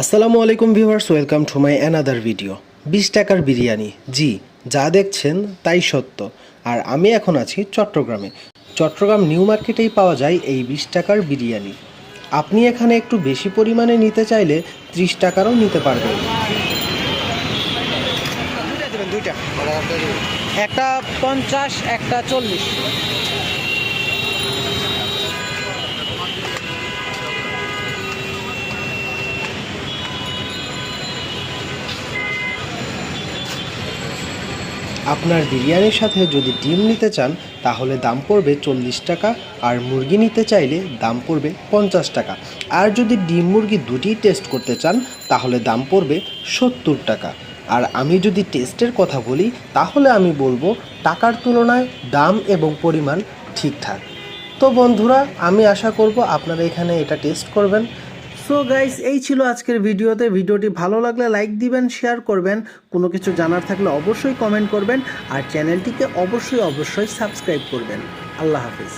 আসসালামু আলাইকুম viewers, welcome to my another video, বিশ টাকার বিরিয়ানি। জি, যা দেখছেন তাই সত্য। আর আমি এখন আছি চট্টগ্রামে। চট্টগ্রাম নিউ মার্কেটেই পাওয়া যায় এই বিশ টাকার বিরিয়ানি। আপনি এখানে একটু বেশি পরিমাণে নিতে চাইলে ত্রিশ টাকারও নিতে পারবেন। একটা পঞ্চাশ, একটা চল্লিশ। আপনার বিরিয়ানির সাথে যদি ডিম নিতে চান, তাহলে দাম পড়বে চল্লিশ টাকা, আর মুরগি নিতে চাইলে দাম পড়বে পঞ্চাশ টাকা। আর যদি ডিম মুরগি দুটিই টেস্ট করতে চান, তাহলে দাম পড়বে সত্তর টাকা। আর আমি যদি টেস্টের কথা বলি, তাহলে আমি বলব টাকার তুলনায় দাম এবং পরিমাণ ঠিকঠাক। তো বন্ধুরা, আমি আশা করব আপনারা এখানে এটা টেস্ট করবেন। সো গাইস এই ছিল আজকের ভিডিওতে। ভিডিওটি ভালো লাগলে লাইক দিবেন শেয়ার করবেন। কোনো কিছু জানার থাকলে অবশ্যই কমেন্ট করবেন। আর চ্যানেলটিকে অবশ্যই অবশ্যই সাবস্ক্রাইব করবেন। আল্লাহ হাফিজ।